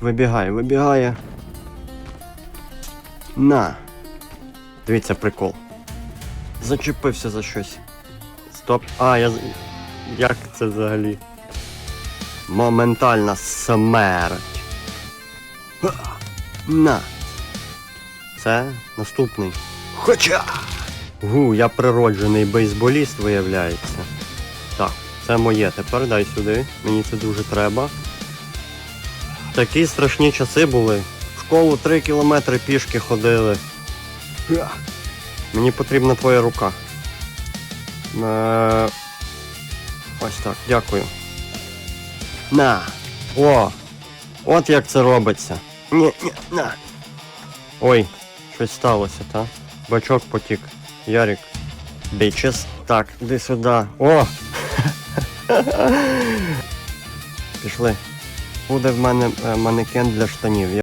Вибігає, вибігає. На. Дивіться прикол. Зачепився за щось. Стоп. А, я. Як це взагалі? Моментальна смерть. На. Це наступний. Хоча. Гу, я природжений бейсболіст, виявляється. Так, це моє. Тепер дай сюди. Мені це дуже треба. Такі страшні часи були. В школу 3 кілометри пішки ходили. Мені потрібна твоя рука. Е... Ось так, дякую. На. О! От як це робиться. Ні, ні, на. Ой, щось сталося, та? Бачок потік. Ярик. Бичес. Так, іди сюди. О! Пішли. Буде в мене е, манекен для штанів.